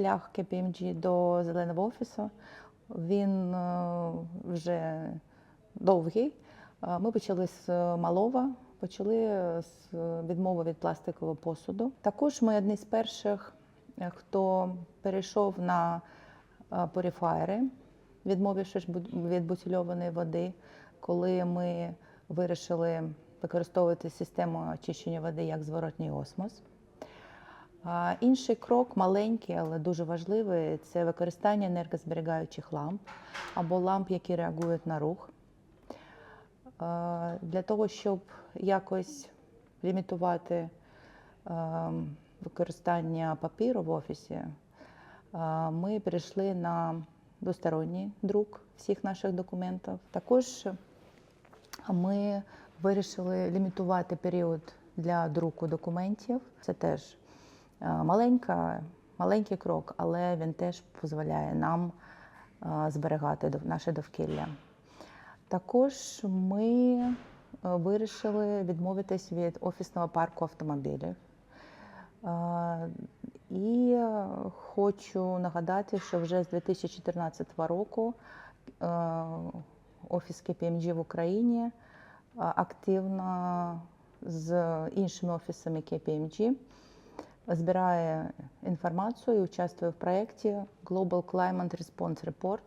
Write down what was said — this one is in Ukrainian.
шлях KPMG до зеленого офісу. Він е, вже довгий. Е, Ми почали з малого, почали з відмови від пластикового посуду. Також ми одні з перших, е, хто перейшов на е, поріфаєри, відмовившись від бутильованої води, коли ми вирішили використовувати систему очищення води як зворотній осмос. Інший крок маленький, але дуже важливий це використання енергозберігаючих ламп або ламп, які реагують на рух. Для того, щоб якось лімітувати використання папіру в офісі, ми перейшли на двосторонній друк всіх наших документів. Також ми вирішили лімітувати період для друку документів. Це теж маленька, маленький крок, але він теж дозволяє нам е, зберігати наше довкілля. Також ми е, вирішили відмовитись від офісного парку автомобілів. Е, І е, хочу нагадати, що вже з 2014 року е, офіс KPMG в Україні е, активно з іншими офісами KPMG збирає інформацію і участвує в проєкті Global Climate Response Report.